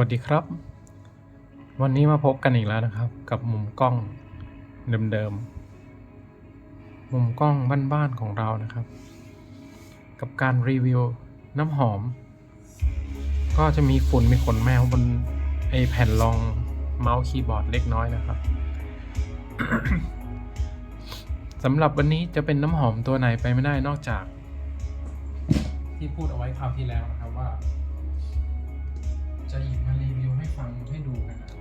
วัสดีครับ วันนี้มาพบกันอีกแล้วนะครับ กับมุมกล้องเดิมๆมุมกล้องบ้านๆของเรานะครับ กับการรีวิวน้ำหอม ก็จะมีฝุ่นมีขนแมวบนไอแผ่นรองเมาส์คีย์บอร์ดเล็กน้อยนะครับสำหรับวันนี้จะเป็นน้ำหอมตัวไหนไปไม่ได้นอกจาก ที่พูดเอาไว้คราวที่แล้วนะครับว่า จะหยิบมารีวิวให้ฟังให้ดูกันนะครับ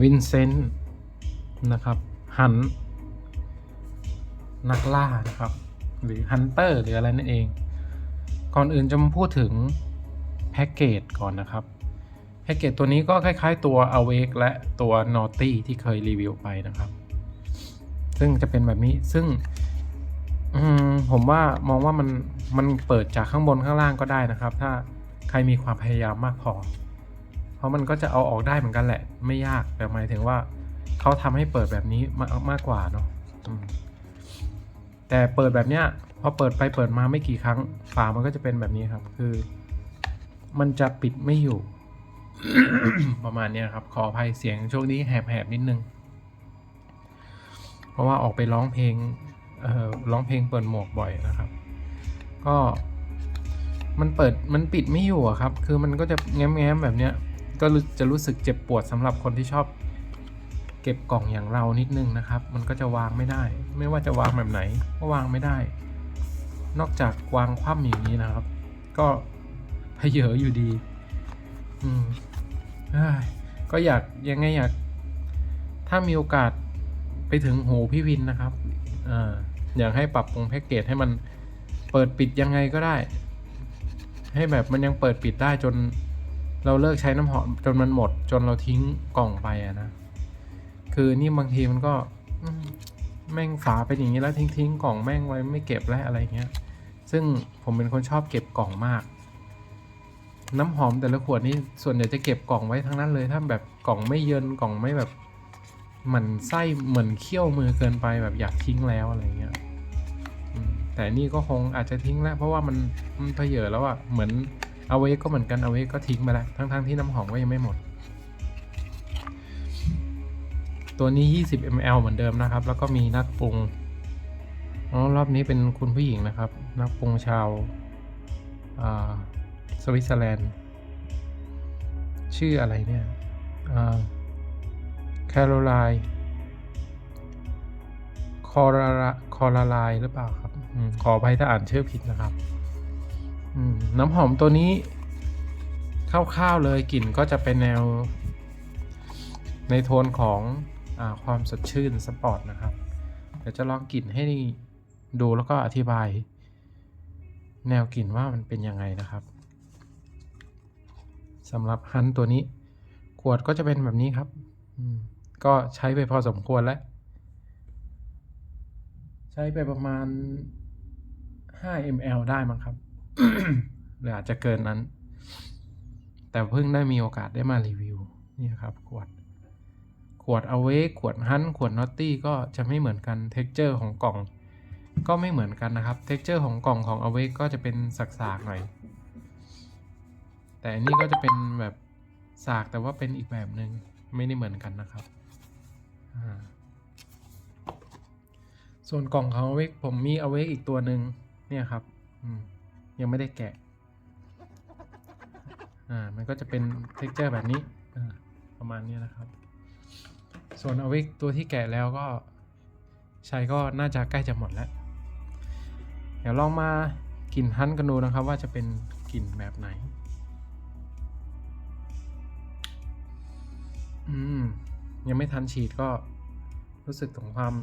วินเซนต์นะครับ หัน นักล่านะครับ หรือฮันเตอร์หรืออะไรนั่นเอง ก่อนอื่นจะมาพูดถึงแพ็กเกจก่อนนะครับแพ็กเกจตัวนี้ก็คล้ายๆตัว Awake และตัว Naughty ที่เคยรีวิวไปนะครับ ซึ่งจะเป็นแบบนี้ซึ่งผมว่ามองว่ามันมันเปิดจากข้างบนข้างล่างก็ได้นะครับ ถ้าใครมีความพยายามมากพอ เพราะมันก็จะเอาออกได้เหมือนกันแหละ ไม่ยากแต่หมายถึงว่าเขาทำให้เปิดแบบนี้มากมากกว่าเนาะแต่เปิดแบบเนี้ยพอเปิดไปเปิดมาไม่กี่ครั้งฝามันก็จะเป็นแบบนี้ครับคือ มันจะปิดไม่อยู่ ประมาณเนี้ยครับ ขออภัยเสียงช่วงนี้แหบๆนิดนึง เพราะว่าออกไปร้องเพลงร้องเพลงเปิดหมวกบ่อยนะครับ ก็มันเปิดมันปิดไม่อยู่อะครับ คือมันก็จะแง้มๆแบบเนี้ยก็จะรู้สึกเจ็บปวดสำหรับคนที่ชอบ เก็บกล่องอย่างเรานิดนึงนะครับ มันก็จะวางไม่ได้ ไม่ว่าจะวางแบบไหนก็วางไม่ได้ นอกจากวางคว่ำอย่างนี้นะครับ ก็เพเยออยู่ดี อืมก็อยากยังไงอยาก ถ้ามีโอกาส ไปถึงหูพี่วินนะครับออยากให้ปรับปรุงแพ็กเกจให้มันเปิดปิดยังไงก็ได้ ให้แบบมันยังเปิดปิดได้จนเราเลิกใช้น้ำหอมจนมันหมด จนเราทิ้งกล่องไปอะนะ คือนี่บางทีมันก็แม่งฝาเป็นอย่างนี้แล้วทิ้งทิ้งกล่องแม่งไว้ไม่เก็บแล้วอะไรเงี้ย ซึ่งผมเป็นคนชอบเก็บกล่องมาก น้ำหอมแต่ละขวดนี่ส่วนใหญ่จะเก็บกล่องไว้ทั้งนั้นเลย ถ้าแบบกล่องไม่เยินกล่องไม่แบบ หมันไส้เหมือนเคี้ยวมือเกินไปแบบอยากทิ้งแล้วอะไรเงี้ยแต่นี่ก็คงอาจจะทิ้งแล้ว เพราะว่ามันมันเพเยอแล้วอะเหมือนเอาไว้ก็เหมือนกันเอาไว้ก็ทิ้งไปแล้วทั้งๆที่น้ำหอมก็ยังไม่หมด ตัวนี้ 20 ml เหมือนเดิมนะครับ แล้วก็มีนักปรุงอ๋อรอบนี้เป็นคุณผู้หญิงนะครับ นักปรุงชาวาสวิตเซอร์แลนด์ ชื่ออะไรเนี่ย แคโรไลน์คอราคอราไลน์หรือเปล่าครับอขออภัยถ้าอ่านชื่อผิดนะครับน้ำหอมตัวนี้คร่าวๆเลยกลิ่นก็จะเป็นแนว ในโทนของอความสดชื่นสปอร์ตนะครับ เดี๋ยวจะลองกลิ่นให้ดูแล้วก็อธิบาย แนวกลิ่นว่ามันเป็นยังไงนะครับสำหรับฮันตัวนี้ขวดก็จะเป็นแบบนี้ครับ ก็ใช้ไปพอสมควรแล้ว ใช้ไปประมาณ 5 ml ได้มั้งครับหรืออาจจะเกินนั้น แต่เพิ่งได้มีโอกาสได้มารีวิวนี่ครับขวด ขวดเอาเวขวดฮันขวดนอตตี้ก็จะไม่เหมือนกันเท็กเจอร์ของกล่อง ก็ไม่เหมือนกันนะครับเท็กเจอร์ของกล่องของเอาเวก็จะเป็นสักๆหน่อย แต่อันนี้ก็จะเป็นแบบสากแต่ว่าเป็นอีกแบบหนึ่งไม่ได้เหมือนกันนะครับ ส่วนกล่องของ Awake ผมมี Awake อีกตัวหนึ่งเนี่ยครับยังไม่ได้แกะ อ่า มันก็จะเป็น texture แบบนี้ ประมาณนี้นะครับ ส่วน Awake ตัวที่แกะแล้วก็ใช้ก็น่าจะใกล้จะหมดแล้ว เดี๋ยวลองมากลิ่นฮันกันดูนะครับว่าจะเป็นกลิ่นแบบไหน อืม ยังไม่ทันฉีดก็ รู้สึกถึงความ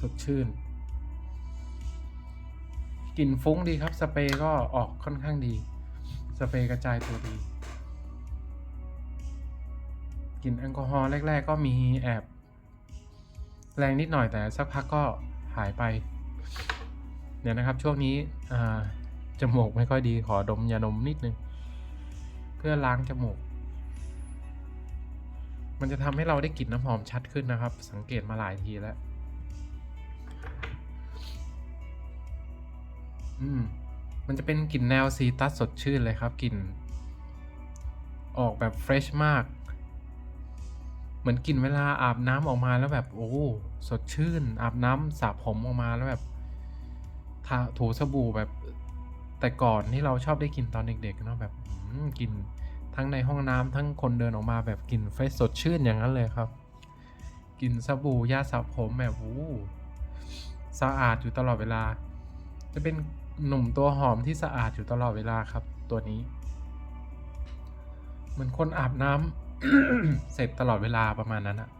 สดชื่น กลิ่นฟุ้งดีครับ สเปรย์ก็ออกค่อนข้างดี สเปรย์กระจายตัวดี กลิ่นแอลกอฮอล์แรก ๆ ก็มีแอบแรงนิดหน่อยแต่สักพักก็หายไป เดี๋ยวนะครับช่วงนี้จมูกไม่ค่อยดีขอดมยาดมนิดนึง เพื่อล้างจมูก มันจะทำให้เราได้กลิ่นน้ำหอมชัดขึ้นนะครับ สังเกตมาหลายทีแล้ว อืม มันจะเป็นกลิ่นแนวซีตัสสดชื่นเลยครับกลิ่น ออกแบบเฟรชมาก เหมือนกลิ่นเวลาอาบน้ำออกมาแล้วแบบโอ้สดชื่น อาบน้ำสระผมออกมาแล้วแบบถูสบู่แบบแต่ก่อนที่เราชอบได้กินตอนเด็กๆเนาะแบบกิน ทั้งในห้องน้ำทั้งคนเดินออกมาแบบกลิ่นเฟรชสดชื่นอย่างนั้นเลยครับกลิ่นสบู่ยาสระผมแบบโอ้สะอาดอยู่ตลอดเวลา จะเป็นหนุ่มตัวหอมที่สะอาดอยู่ตลอดเวลาครับ ตัวนี้ เหมือนคนอาบน้ำเสร็จตลอดเวลาประมาณนั้นอะ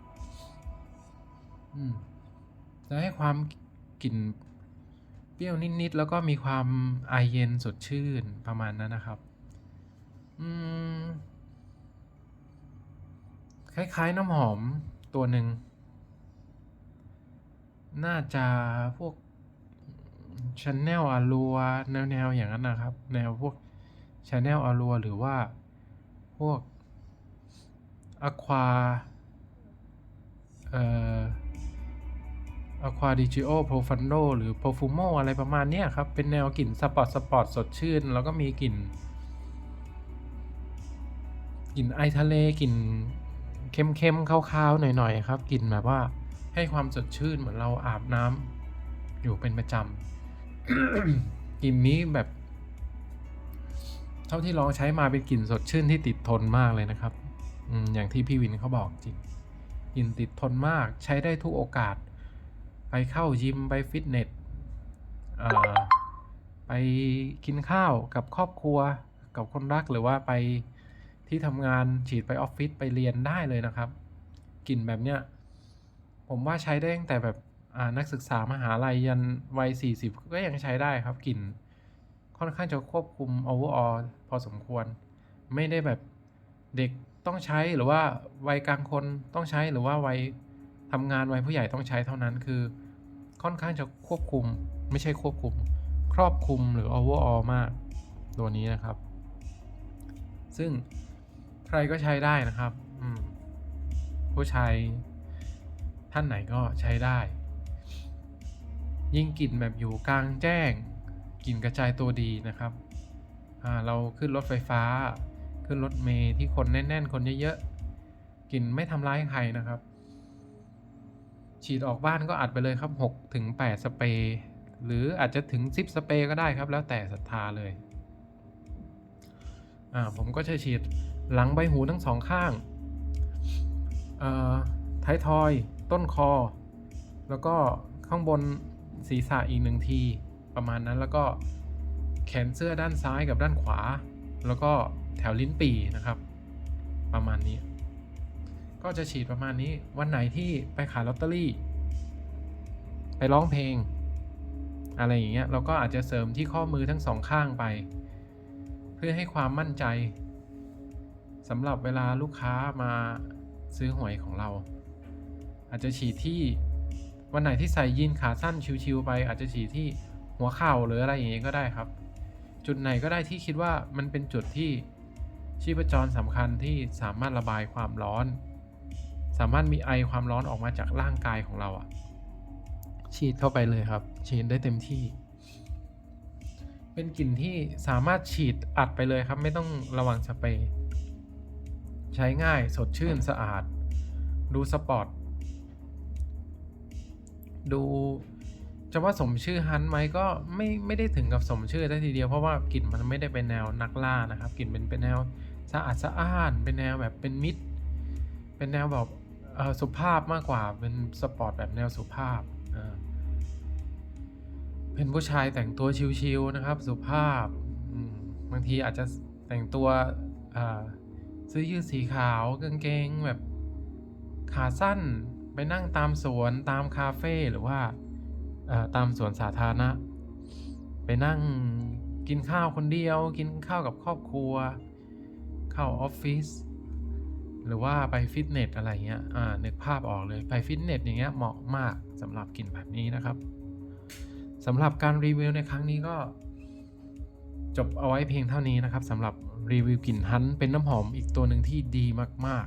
จะให้ความกลิ่นเปรี้ยวนิดๆแล้วก็มีความไอเย็นสดชื่นประมาณนั้นนะครับ อืม คล้าย ๆ น้ำหอมตัวหนึ่ง น่าจะพวกชาแนลอารัวแนว ๆ อย่างนั้นนะครับ แนวพวกชาแนลอารัวหรือว่าพวกอควาเอ่ออควาดิจิโอโปรฟันโดหรือโปรฟูโมอะไรประมาณนี้ครับ เป็นแนวกลิ่นสปอร์ตสปอร์ตสดชื่น แล้วก็มีกลิ่น กลิ่นไอทะเลกลิ่นเค็มๆคาวๆหน่อยๆครับกลิ่นแบบว่าให้ความสดชื่นเหมือนเราอาบน้ำอยู่เป็นประจำกลิ่นนี้แบบ เท่าที่ลองใช้มาเป็นกลิ่นสดชื่นที่ติดทนมากเลยนะครับอย่างที่พี่วินเขาบอกจริงกลิ่นติดทนมากใช้ได้ทุกโอกาส ไปเข้ายิมไปฟิตเนสไปกินข้าวกับครอบครัวกับคนรักหรือว่าไป ที่ทำงานฉีดไปออฟฟิศไปเรียนได้เลยนะครับ กลิ่นแบบเนี้ยผมว่าใช้ได้ตั้งแต่แบบอ่านักศึกษามหาลัยยันวัย 40 ก็ยังใช้ได้ครับกลิ่น ค่อนข้างจะควบคุม overall พอสมควร ไม่ได้แบบเด็กต้องใช้หรือว่าวัยกลางคนต้องใช้หรือว่าวัยทำงานวัยผู้ใหญ่ต้องใช้เท่านั้นคือ ค่อนข้างจะควบคุม ไม่ใช่ควบคุม ครอบคุมหรือ overall มาก ตัวนี้นะครับ ซึ่ง ใครก็ใช้ได้นะครับผู้ชายท่านไหนก็ใช้ได้ ยิ่งกลิ่นแบบอยู่กลางแจ้งกลิ่นกระจายตัวดีนะครับเราขึ้นรถไฟฟ้า ขึ้นรถเมล์ที่คนแน่น ๆ คนเยอะๆกลิ่นไม่ทำร้ายใครนะครับ ฉีดออกบ้านก็อัดไปเลยครับ6ถึง8สเปรย์หรืออาจจะถึง 10 สเปรย์ก็ได้ครับ แล้วแต่ศรัทธาเลย ผมก็จะฉีด หลังใบหูทั้งสองข้างท้ายทอย ต้นคอ แล้วก็ข้างบนศีรษะอีกหนึ่งที ประมาณนั้นแล้วก็แขนเสื้อด้านซ้ายกับด้านขวา แล้วก็แถวลิ้นปี่นะครับ ประมาณนี้ ก็จะฉีดประมาณนี้วันไหนที่ไปขายลอตเตอรี่ ไปร้องเพลง อะไรอย่างเงี้ยเราก็อาจจะเสริมที่ข้อมือทั้งสองข้างไป เพื่อให้ความมั่นใจ สำหรับเวลาลูกค้ามาซื้อหวยของเรา อาจจะฉีดที่วันไหนที่ใส่ยีนขาสั้นชิวๆไป อาจจะฉีดที่หัวเข่าหรืออะไรอย่างเงี้ยก็ได้ครับ จุดไหนก็ได้ที่คิดว่ามันเป็นจุดที่ชีพจรสำคัญที่สามารถระบายความร้อน สามารถมีไอความร้อนออกมาจากร่างกายของเราอะฉีดเข้าไปเลยครับ ฉีดได้เต็มที่ เป็นกลิ่นที่สามารถฉีดอัดไปเลยครับ ไม่ต้องระวังสเปรย์ ใช้ง่ายสดชื่นสะอาด ดูสปอร์ต ดูจะว่าสมชื่อฮันไหมก็ไม่ไม่ได้ถึงกับสมชื่อได้ทีเดียวเพราะว่ากลิ่นมันไม่ได้เป็นแนวนักล่านะครับกลิ่นเป็นเป็นแนวสะอาดสะอ้านเป็นแนวแบบเป็นมิตร เป็นแนวแบบสุภาพมากกว่าเป็นสปอร์ตแบบแนวสุภาพเป็นผู้ชายแต่งตัวชิวๆนะครับ สุภาพบางทีอาจจะแต่งตัวอ เสื้อยืดสีขาวกางเกงแบบขาสั้นไปนั่งตามสวนตามคาเฟ่หรือว่าตามสวนสาธารณะ ไปนั่งกินข้าวคนเดียว กินข้าวกับครอบครัว เข้าออฟฟิศหรือว่าไปฟิตเนสอะไรเงี้ยอ่านึกภาพออกเลยไปฟิตเนสอย่างเงี้ยเหมาะมากสำหรับกลิ่นแบบนี้นะครับสำหรับการรีวิวในครั้งนี้ก็จบเอาไว้เพียงเท่านี้นะครับสำหรับ รีวิวกลิ่นฮันเป็นน้ำหอมอีกตัวหนึ่งที่ดีมาก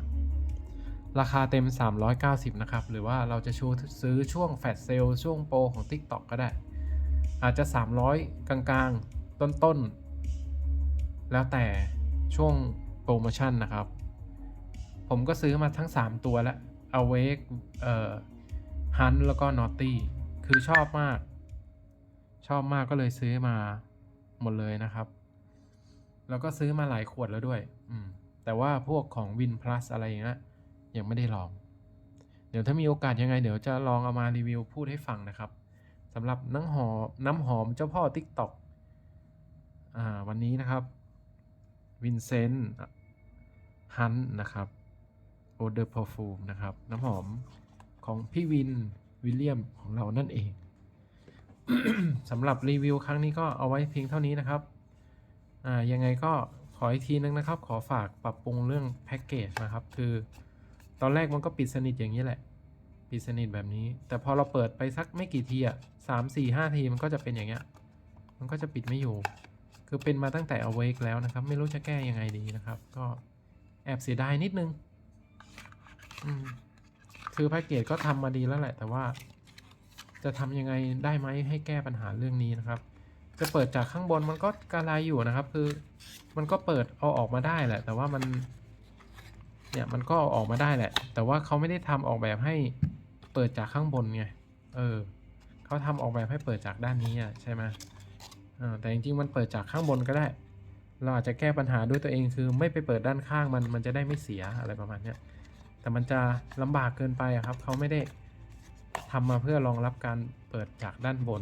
ๆ ราคาเต็ม 390 นะครับ หรือว่าเราจะชูซื้อช่วงแฟลชเซลช่วงโปรของ TikTok ก็ได้ อาจจะ 300 กลางๆ ต้นๆ แล้วแต่ช่วงโปรโมชั่นนะครับ ผมก็ซื้อมาทั้ง 3 ตัวแล้ว Awake เอ่อ Hunt แล้วก็ Naughty คือชอบมาก ชอบมากก็เลยซื้อมาหมดเลยนะครับ แล้วก็ซื้อมาหลายขวดแล้วด้วย อืม แต่ว่าพวกของ Win Plus อะไรอย่างเงี้ยยังไม่ได้ลอง เดี๋ยวถ้ามีโอกาสยังไง เดี๋ยวจะลองเอามารีวิวพูดให้ฟังนะครับสำหรับน้ำหอมน้ำหอมเจ้าพ่อ TikTok อ่าวันนี้นะครับวินเซนต์ฮันนะครับโอเดอร์พอฟูมนะครับ น้ำหอมของพี่วิน วิลเลียมของเรานั่นเองสำหรับรีวิวครั้งนี้ก็เอาไว้เพียงเท่านี้นะครับ อ่ายังไงก็ขออีกทีนึงนะครับ ขอฝากปรับปรุงเรื่องแพ็กเกจนะครับ คือ ตอนแรกมันก็ปิดสนิทอย่างนี้แหละ ปิดสนิทแบบนี้ แต่พอเราเปิดไปสักไม่กี่ทีอะสามสี่ห้าทีมันก็จะเป็นอย่างเงี้ย มันก็จะปิดไม่อยู่ คือเป็นมาตั้งแต่ awake แล้วนะครับ ไม่รู้จะแก้ยังไงดีนะครับ ก็แอบเสียดายนิดนึงคือแพ็กเกจก็ทำมาดีแล้วแหละ แต่ว่า จะทำยังไงได้ไหมให้แก้ปัญหาเรื่องนี้นะครับ จะเปิดจากข้างบนมันก็กระไรอยู่นะครับ คือ มันก็เปิดเอาออกมาได้แหละ แต่ว่ามัน เนี่ยมันก็เอาออกมาได้แหละ แต่ว่าเขาไม่ได้ทำออกแบบให้เปิดจากข้างบนไงเออเขาทำออกแบบให้เปิดจากด้านนี้อะใช่ไหมแต่จริงๆมันเปิดจากข้างบนก็ได้ เราอาจจะแก้ปัญหาด้วยตัวเองคือไม่ไปเปิดด้านข้างมันมันจะได้ไม่เสียอะไรประมาณเนี้ยแต่มันจะลำบากเกินไปครับเขาไม่ได้ทำมาเพื่อรองรับการเปิดจากด้านบน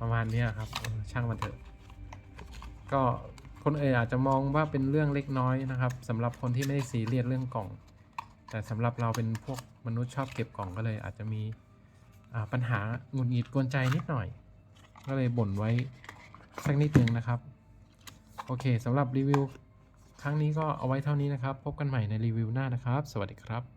ประมาณนี้ครับช่างมันเถอะ ก็คนอื่นอาจจะมองว่าเป็นเรื่องเล็กน้อยนะครับสำหรับคนที่ไม่ได้ซีเรียสเรื่องกล่อง แต่สำหรับเราเป็นพวกมนุษย์ชอบเก็บกล่องก็เลย อาจจะมีปัญหาหงุดหงิดกวนใจนิดหน่อย ก็เลยบ่นไว้สักนิดนึงนะครับ โอเคสำหรับรีวิว ครั้งนี้ก็เอาไว้เท่านี้นะครับ พบกันใหม่ในรีวิวหน้านะครับ สวัสดีครับ